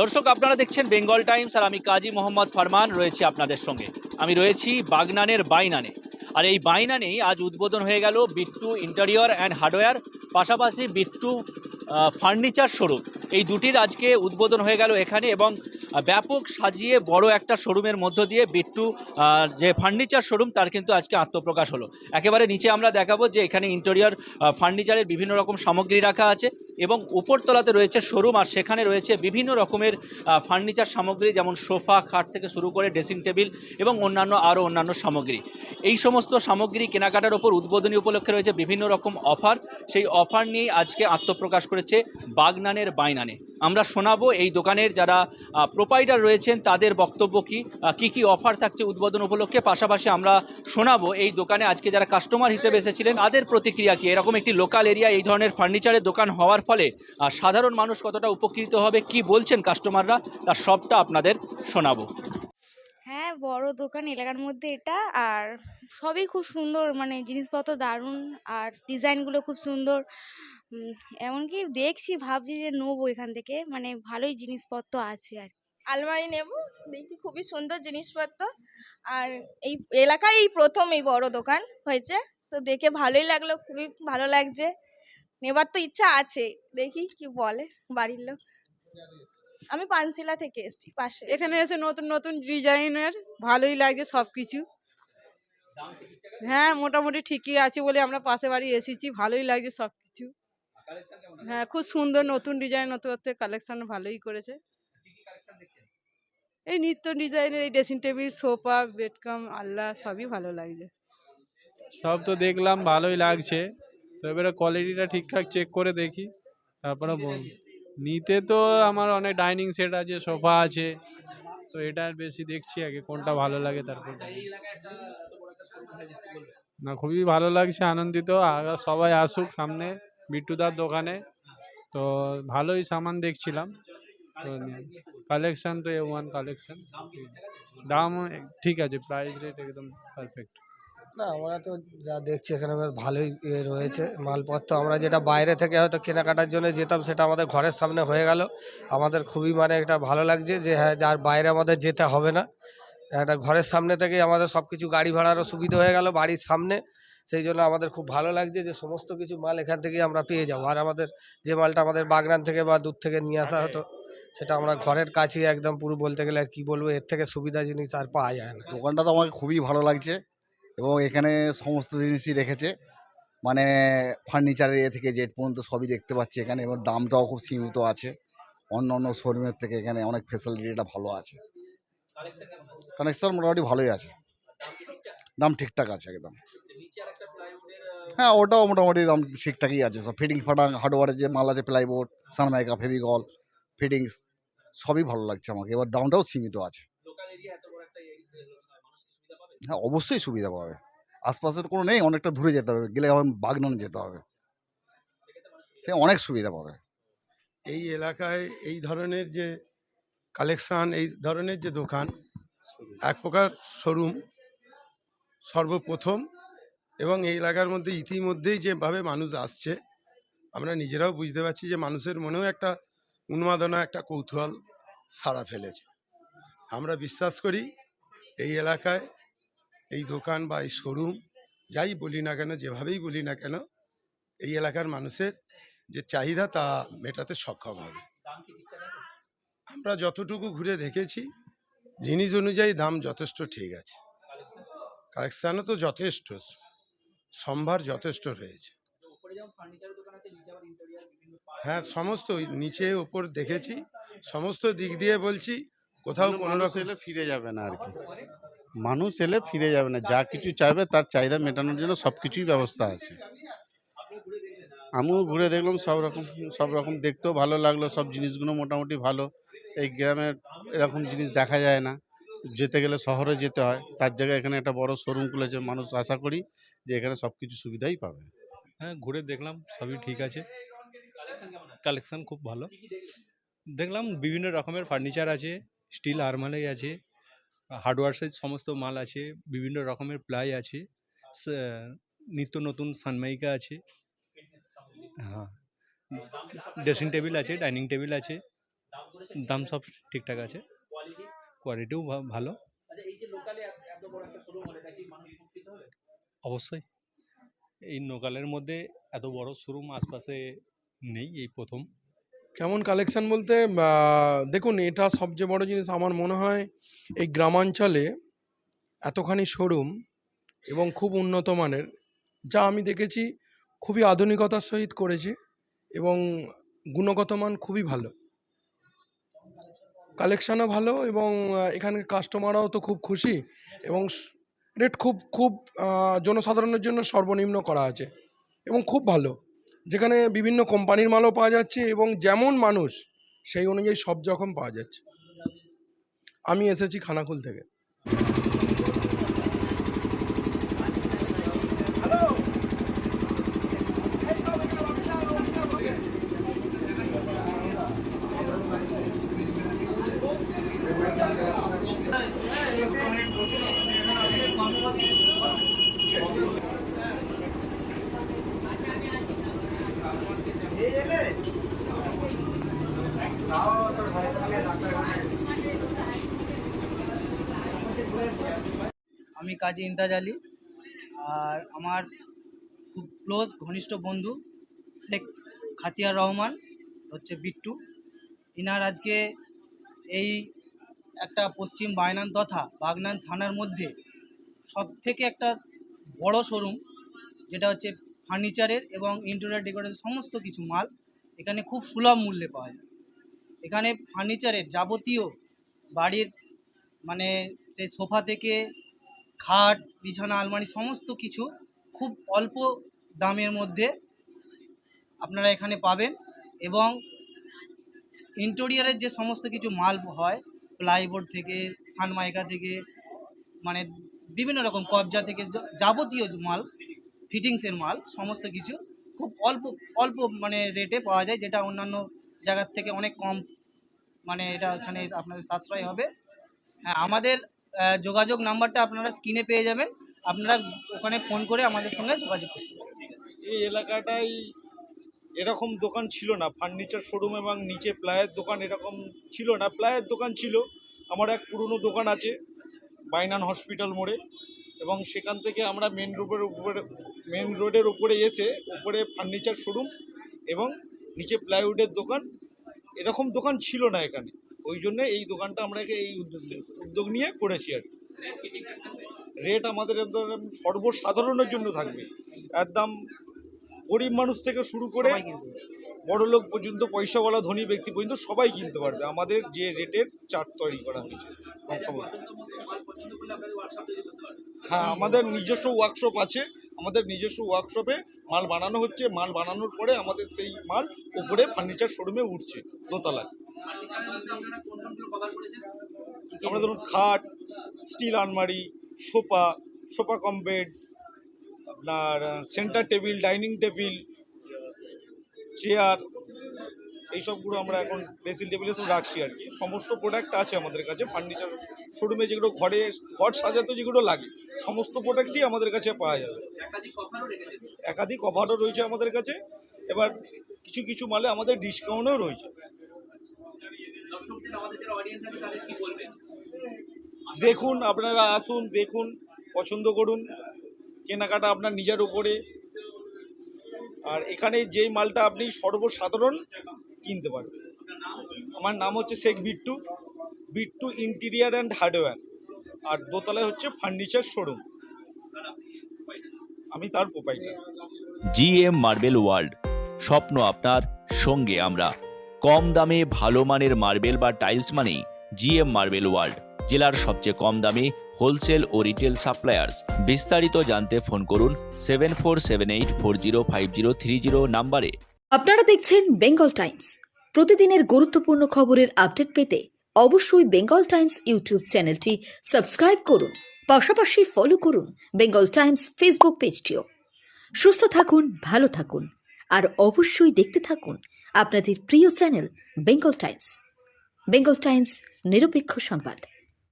দর্শক, আপনারা দেখছেন বেঙ্গল টাইমস আর আমি কাজী মোহাম্মদ ফারমান রয়েছি আপনাদের সঙ্গে। আমি রয়েছি বাগনানের বাইনানে। আর এই বাইনানেই আজ উদ্বোধন হয়ে গেল বিট্টু ইন্টেরিয়র অ্যান্ড হার্ডওয়্যার, পাশাপাশি বিট্টু ফার্নিচার শোরুম। এই দুটির আজকে উদ্বোধন হয়ে গেল এখানে এবং ব্যাপক সাজিয়ে বড় একটা শোরুমের মধ্য দিয়ে বিট্টু যে ফার্নিচার শোরুম তার কিন্তু আজকে আত্মপ্রকাশ হলো। একেবারে নিচে আমরা দেখাবো যে এখানে ইন্টেরিয়র ফার্নিচারের বিভিন্ন রকম সামগ্রী রাখা আছে এবং উপরতলাতে রয়েছে শোরুম আর সেখানে রয়েছে বিভিন্ন রকমের ফার্নিচার সামগ্রী যেমন সোফা, খাট থেকে শুরু করে ড্রেসিং টেবিল এবং অন্যান্য আরও অন্যান্য সামগ্রী। এই সমস্ত সামগ্রী কেনাকাটার ওপর উদ্বোধনী উপলক্ষে রয়েছে বিভিন্ন রকম অফার। সেই অফার নিয়েই আজকে আত্মপ্রকাশ করেছে বাগনানের বাইনানে আমরা শোনাবো এই দোকানের যারা প্রোপাইডার রয়েছেন, তাদের বক্তব্য কি কি কি অফার থাকছে উদ্বোধন উপলক্ষে। পাশাপাশি আমরা শোনাবো এই দোকানে আজকে যারা কাস্টমার হিসেবে এসেছিলেন, তাদের প্রতিক্রিয়া কি? এরকম একটি লোকাল এরিয়া এই ধরনের ফার্নিচারের দোকান হওয়ার ফলে সাধারণ মানুষ কতটা উপকৃত হবে, কি বলছেন কাস্টমাররা তার সবটা আপনাদের শোনাবো। হ্যাঁ বড় দোকান এলাকার মধ্যে এটা, আর সবই খুব সুন্দর মানে জিনিসপত্র দারুণ, আর ডিজাইনগুলো খুব সুন্দর। এমনকি দেখছি ভাবছি যে নেব এখান থেকে। মানে ভালোই জিনিসপত্র আছে আর কি। আলমারি নেব দেখছি খুবই সুন্দর জিনিসপত্র। আর এই এলাকায় এই প্রথম এই বড় দোকান হয়েছে। তো দেখে ভালোই লাগল খুবই ভালো লাগছে। নেবার তো ইচ্ছা আছে দেখি কি বলে বাড়ির লোক। আমি পানশিলা থেকে এসেছি পাশে। এখানে এসে নতুন নতুন ডিজাইনের ভালোই লাগছে সব কিছু হ্যাঁ মোটামুটি ঠিকই আছে বলে আমরা পাশে বাড়ি এসেছি ভালোই লাগছে সব কিছু হ্যাঁ খুব সুন্দর নতুন ডিজাইন নতুন কালেকশন ভালোই করেছে। এই নিত্য ডিজাইনের এই dressing table sofa bed cum আল্লাহ সবই ভালো লাগছে। সব তো দেখলাম ভালোই লাগছে। তো এবারে কোয়ালিটিটা ঠিকঠাক চেক করে দেখি। তারপরে বল নিতে তো আমার অনেক ডাইনিং সেট আছে সোফা আছে। তো এটার বেশি দেখছি আগে কোনটা ভালো লাগে তারপর না খুবই ভালো লাগছে আনন্দিত। আগা সবাই আসুক সামনে। বিট্টুদার দোকানে। তো ভালোই সামান দেখছিলাম। তো কালেকশন তো এ ওয়ান কালেকশন দাম ঠিক আছে প্রাইস রেট একদম পারফেক্ট না, আমরা তো যা দেখছি এখানে ভালোই রয়েছে। মালপত্র আমরা যেটা বাইরে থেকে হয়তো কেনাকাটার জন্য যেতাম সেটা আমাদের ঘরের সামনে হয়ে গেল। আমাদের খুবই মানে একটা ভালো লাগছে যে হ্যাঁ যার বাইরে আমাদের যেতে হবে না। একটা ঘরের সামনে থেকেই আমাদের সব কিছু গাড়ি ভাড়ারও সুবিধা হয়ে গেল, বাড়ির সামনে। সেই জন্য আমাদের খুব ভালো লাগছে যে সমস্ত কিছু মাল এখান থেকেই আমরা পেয়ে যাব। আর আমাদের যে মালটা আমাদের বাগনান থেকে বা দূর থেকে নিয়ে আসা হতো, সেটা আমরা ঘরের কাছেই একদম পুরো বলতে গেলে আর কি বলব, এর থেকে সুবিধা জিনিস আর পাওয়া যায় না। দোকানটা তো আমাকে খুবই ভালো লাগছে এবং এখানে সমস্ত জিনিসই রেখেছে। মানে ফার্নিচারের এ থেকে জেট পর্যন্ত সবই দেখতে পাচ্ছি এখানে এবং দামটাও খুব সীমিত আছে। অন্য অন্য শোরুমের থেকে এখানে অনেক ফেসিলিটিটা ভালো আছে। কানেকশন মোটামুটি ভালোই আছে। দাম ঠিকঠাক আছে একদম। হ্যাঁ ওটাও মোটামুটি দাম ঠিকঠাকই আছে। সব ফিটিং ফাটাং হার্ডওয়ারের যে মাল আছে প্লাইবোর্ড সানমাইকা ফেভিকল ফিটিংস সবই ভালো লাগছে আমাকে। এবার দামটাও সীমিত আছে। হ্যাঁ অবশ্যই সুবিধা পাবে। আশপাশে তো কোনো নেই অনেকটা দূরে যেতে হবে। গেলে আবার বাগনান যেতে হবে। সে অনেক সুবিধা পাবে। এই এলাকায় এই ধরনের যে কালেকশান এই ধরনের যে দোকান এক প্রকার শোরুম সর্বপ্রথম এবং এই এলাকার মধ্যে ইতিমধ্যেই যেভাবে মানুষ আসছে, আমরা নিজেরাও বুঝতে পারছি যে মানুষের মনেও একটা উন্মাদনা, একটা কৌতূহল সাড়া ফেলেছে। আমরা বিশ্বাস করি এই এলাকায় এই দোকান বা এই শোরুম যাই বলি না কেন, যেভাবেই বলি না কেন, এই এলাকার মানুষের যে চাহিদা তা মেটাতে সক্ষম হবে। আমরা যতটুকু ঘুরে দেখেছি, জিনিস অনুযায়ী দাম যথেষ্ট ঠিক আছে। কালেকশানও তো যথেষ্ট। সম্ভার যথেষ্ট রয়েছে। হ্যাঁ সমস্ত ওই নিচে ওপর দেখেছি সমস্ত দিক দিয়ে বলছি কোথাও কোনো রকম এলে ফিরে যাবে না আর কি। মানুষ এলে ফিরে যাবে না যা কিছু চাইবে তার চাহিদা মেটানোর জন্য সব কিছুই ব্যবস্থা আছে। আমিও ঘুরে দেখলাম সব রকম সব রকম দেখতেও ভালো লাগল সব জিনিসগুলো মোটামুটি ভালো। এই গ্রামের এরকম জিনিস দেখা যায় না। যেতে গেলে শহরে যেতে হয়। তার জায়গায় এখানে একটা বড় শোরুম খুলেছে মানুষ আশা করি যে এখানে সব কিছু সুবিধাই পাবে। হ্যাঁ ঘুরে দেখলাম, সবই ঠিক আছে। কালেকশন খুব ভালো। দেখলাম বিভিন্ন রকমের ফার্নিচার আছে স্টিল আরমালাই আছে হার্ডওয়ার্সের সমস্ত মাল আছে, বিভিন্ন রকমের প্লাই আছে নিত্য নতুন সানমাইকা আছে। হ্যাঁ ড্রেসিং টেবিল আছে ডাইনিং টেবিল আছে, দাম সব ঠিকঠাক আছে। কোয়ালিটিও ভালো। আচ্ছা এই যে লোকালে এত বড় একটা শোরুম হলো এটা কি মানুষ উপকৃত হবে? অবশ্যই। এই নোকালের মধ্যে এত বড় শোরুম আশপাশে নেই এই প্রথম। কেমন কালেকশন বলতে দেখুন এটা সবচেয়ে বড় জিনিস আমার মনে হয় এই গ্রামাঞ্চলে এতখানি শোরুম এবং খুব উন্নত মানের যা আমি দেখেছি খুবই আধুনিকতার সহিত করেছে এবং গুণগত মান খুবই ভালো। কালেকশানও ভালো এবং এখানকার এখানে কাস্টমাররাও তো খুব খুশি এবং রেট খুব খুব জনসাধারণের জন্য সর্বনিম্ন করা আছে এবং খুব ভালো। যেখানে বিভিন্ন কোম্পানির মালও পাওয়া যাচ্ছে এবং যেমন মানুষ সেই অনুযায়ী সব রকম পাওয়া যাচ্ছে। আমি এসেছি খানাকুল থেকে। কাজী ইমতাজ আলী আর আমার খুব ক্লোজ ঘনিষ্ঠ বন্ধু শেখ খাতিয়ার রহমান, হচ্ছে বিট্টু। ইনার আজকে এই একটা পশ্চিম বায়নান তথা বাগনান থানার মধ্যে সব থেকে একটা বড় শোরুম, যেটা হচ্ছে ফার্নিচারের এবং ইন্টেরিয়র ডেকোরেশন সমস্ত কিছু মাল এখানে খুব সুলভ মূল্যে পাওয়া যায়। এখানে ফার্নিচারের যাবতীয় বাড়ির মানে সেই সোফা থেকে খাট, বিছানা, আলমারি সমস্ত কিছু খুব অল্প দামের মধ্যে আপনারা এখানে পাবেন এবং ইন্টেরিয়ারের যে সমস্ত কিছু মাল হয় প্লাইবোর্ড থেকে, সানমাইকা থেকে মানে বিভিন্ন রকম কবজা থেকে যাবতীয় মাল ফিটিংসের মাল, সমস্ত কিছু খুব অল্প অল্প মানে রেটে পাওয়া যায়, যেটা অন্যান্য জায়গার থেকে অনেক কম মানে এটা এখানে আপনাদের সাশ্রয় হবে। হ্যাঁ আমাদের যোগাযোগ নাম্বারটা আপনারা স্ক্রিনে পেয়ে যাবেন। আপনারা ওখানে ফোন করে আমাদের সঙ্গে যোগাযোগ করতে এই এলাকাটাই এরকম দোকান ছিল না। ফার্নিচার শোরুম এবং নিচে প্লায়ের দোকান এরকম ছিল না। প্লায়ের দোকান ছিল। আমার এক পুরনো দোকান আছে, বাইনান হসপিটাল মোড়ে। এবং সেখান থেকে আমরা মেন রোডের উপরে মেন রোডের উপরে এসে উপরে ফার্নিচার শোরুম এবং নিচে প্লাইউডের দোকান। এরকম দোকান ছিল না এখানে। ওই জন্য এই দোকানটা আমরা এই উদ্যোগ উদ্যোগ নিয়ে করেছি আর। রেট আমাদের একদম সর্বসাধারণের জন্য থাকবে। একদম গরিব মানুষ থেকে শুরু করে বড় লোক পর্যন্ত পয়সাওয়ালা ধনী ব্যক্তি পর্যন্ত সবাই কিনতে পারবে। আমাদের যে রেটের চার্ট তৈরি করা হয়েছে হ্যাঁ আমাদের নিজস্ব ওয়ার্কশপ আছে। আমাদের নিজস্ব ওয়ার্কশপে মাল বানানো হচ্ছে। মাল বানানোর পরে আমাদের সেই মাল উপরে ফার্নিচার শোরুমে উঠছে দোতলায়। আমরা ধরুন খাট স্টিল আলমারি সোফা সোফা কম বেড আপনার centre table dining table chair এইসবগুলো আমরা এখন ড্রেসিং টেবিলে সব রাখছি আর কি। সমস্ত প্রোডাক্ট আছে আমাদের কাছে ফার্নিচার শোরুমে যেগুলো ঘরে ঘর সাজাতে যেগুলো লাগে সমস্ত প্রোডাক্টই আমাদের কাছে পাওয়া যাবে। একাধিক অফারও রয়েছে আমাদের কাছে। এবার কিছু কিছু মালে আমাদের ডিসকাউন্টও রয়েছে। দেখুন আপনারা আসুন দেখুন পছন্দ করুন। কেনাকাটা আপনার নিজের উপরে। আর এখানে যেই মালটা আপনি সর্বসাধারণ কিনতে পারবেন। আমার নাম হচ্ছে Sheikh Bittu. Bittu interior and hardware. আর দোতলায় হচ্ছে ফার্নিচার শোরুম। আমি তার প্রোপাইটার জিএম মার্বেল ওয়ার্ল্ড। স্বপ্ন আপনার সঙ্গে আমরা। কম দামে ভালো মানের মার্বেল বা টাইলস মানেই জিএম মার্বেল ওয়ার্ল্ড, জেলার সবচেয়ে কম দামে হোলসেল ও রিটেল সাপ্লায়ার্স। বিস্তারিত জানতে ফোন করুন seven four seven eight four zero five zero three zero নাম্বারে। আপনারা দেখছেন বেঙ্গল টাইমস। প্রতিদিনের গুরুত্বপূর্ণ খবরের আপডেট পেতে অবশ্যই বেঙ্গল টাইমস ইউটিউব চ্যানেলটি সাবস্ক্রাইব করুন। পাশাপাশি ফলো করুন বেঙ্গল টাইমস ফেসবুক পেজটিও সুস্থ থাকুন, ভালো থাকুন। আর অবশ্যই দেখতে থাকুন আপনাদের প্রিয় channel Bengal Times. Bengal Times নিরপেক্ষ সংবাদ।